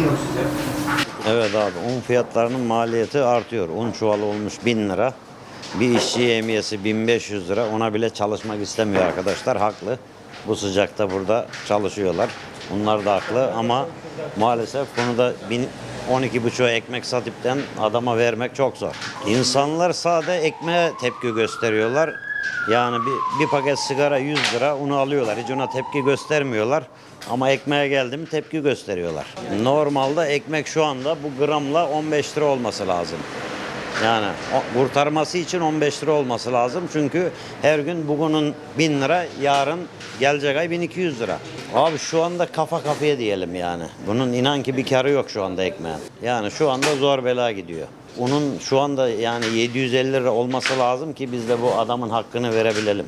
yok size? Evet abi un fiyatlarının maliyeti artıyor. Un çuvalı olmuş 1000 lira. Bir işçi yemiyesi 1500 lira. Ona bile çalışmak istemiyor arkadaşlar. Haklı. Bu sıcakta burada çalışıyorlar. Bunlar da haklı ama maalesef konuda 12,5 ekmek satıpten adama vermek çok zor. İnsanlar sade ekmeğe tepki gösteriyorlar. Yani bir, bir paket sigara 100 lira onu alıyorlar. Hiç ona tepki göstermiyorlar. Ama ekmeğe geldi tepki gösteriyorlar. Normalde ekmek şu anda bu gramla 15 lira olması lazım. Yani kurtarması için 15 lira olması lazım. Çünkü her gün bugünün 1000 lira, yarın gelecek ay 1200 lira. Abi şu anda kafa kafaya diyelim yani. Bunun inan ki bir karı yok şu anda ekmeğin. Yani şu anda zor bela gidiyor. Unun şu anda yani 750 lira olması lazım ki biz de bu adamın hakkını verebilelim.